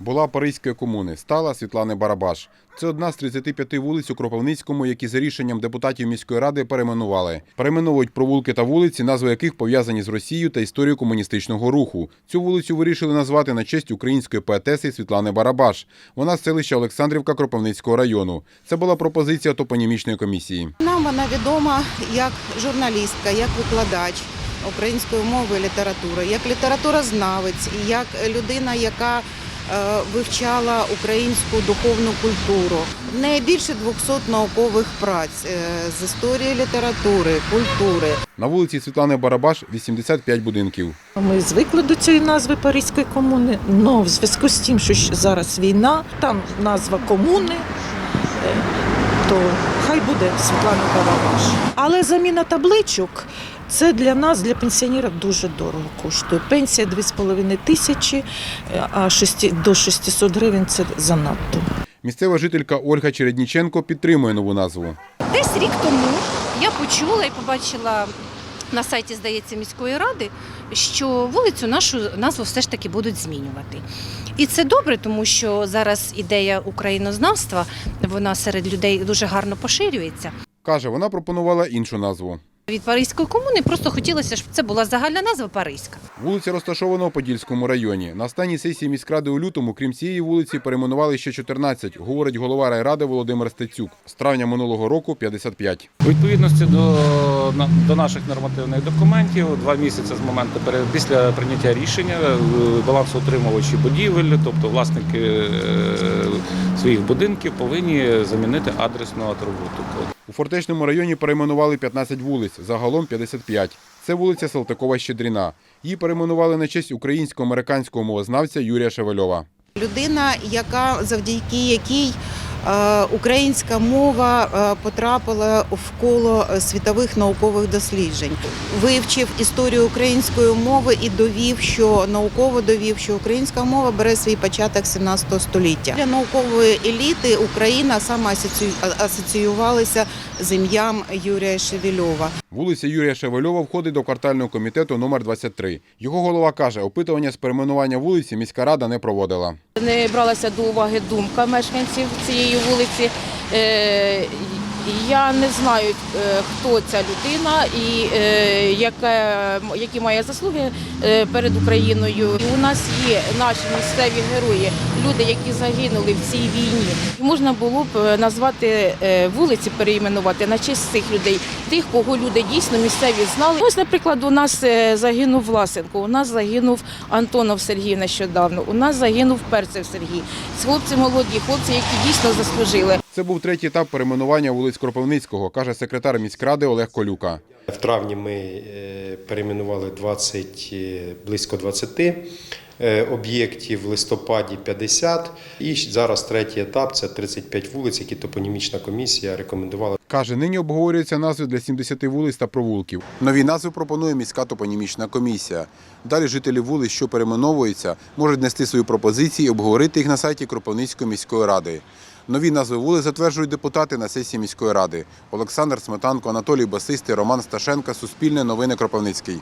Була Паризької комуни, стала Світлани Барабаш. Це одна з 35 вулиць у Кропивницькому, які за рішенням депутатів міської ради перейменували. Перейменовують провулки та вулиці, назви яких пов'язані з Росією та історією комуністичного руху. Цю вулицю вирішили назвати на честь української поетеси Світлани Барабаш. Вона з селища Олександрівка Кропивницького району. Це була пропозиція топонімічної комісії. Нам вона відома як журналістка, як викладач української мови і літератури, як літературознавець, як людина, яка вивчала українську духовну культуру. В неї більше 200 наукових праць е, з історії літератури, культури. На вулиці Світлани Барабаш 85 будинків. Ми звикли до цієї назви Паризької комуни, але в зв'язку з тим, що зараз війна, там назва комуни, е, то хай буде Світлана Барабаш. Але заміна табличок це для нас, для пенсіонерів, дуже дорого коштує. Пенсія 2,5 тисячі, е, а шести- до 600 гривень це занадто. Місцева жителька Ольга Чередніченко підтримує нову назву. Десь рік тому я почула і побачила на сайті, здається, міської ради, що вулицю нашу назву все ж таки будуть змінювати. І це добре, тому що зараз ідея українознавства вона серед людей дуже гарно поширюється. Каже, вона пропонувала іншу назву. Від Паризької комуни просто хотілося, щоб це була загальна назва Паризька. Вулиця розташована у Подільському районі. На останній сесії міськради у лютому, крім цієї вулиці, перейменували ще 14, говорить голова райради Володимир Стецюк. З травня минулого року 55. У відповідності до, до наших нормативних документів, два місяці з моменту пере- після прийняття рішення е, балансоутримувачі будівель, тобто власники е, своїх будинків, повинні замінити адресну атрибутику. У Фортечному районі перейменували 15 вулиць, загалом 55. Це вулиця Салтикова-Щедріна. Її перейменували на честь українсько-американського мовознавця Юрія Шевельова. Людина, яка завдяки якій е, українська мова е, потрапила в коло світових наукових досліджень, вивчив історію української мови і довів, що науково довів, що українська мова бере свій початок 17 століття. Для наукової еліти Україна саме асоцію- асоціювалася з ім'ям Юрія Шевельова. Вулиця Юрія Шевельова входить до квартального комітету номер 23. Його голова каже, опитування з перейменування вулиці міська рада не проводила. Не бралася до уваги думка мешканців цієї вулиці. Я не знаю, е, хто ця людина і е, яке, які має заслуги е, перед Україною. І у нас є наші місцеві герої, люди, які загинули в цій війні. Можна було б назвати вулиці, переіменувати на честь цих людей, тих, кого люди дійсно місцеві знали. Ось, наприклад, у нас загинув Власенко, у нас загинув Антонов Сергій нещодавно, у нас загинув Перцев Сергій. Хлопці молоді, хлопці, які дійсно заслужили. Це був третій етап перейменування вулиць Кропивницького, каже секретар міськради Олег Колюка. В травні ми е, перейменували 20, е, близько 20 е, об'єктів, в листопаді 50. І зараз третій етап це 35 вулиць, які топонімічна комісія рекомендувала. Каже, нині обговорюються назви для 70 вулиць та провулків. Нові назви пропонує міська топонімічна комісія. Далі жителі вулиць, що перейменовуються, можуть нести свої пропозиції і обговорити їх на сайті Кропивницької міської ради. Нові назви вулиць затверджують депутати на сесії міської ради. Олександр Сметанко, Анатолій Басистий, Роман Сташенка, Суспільне новини Кропивницький.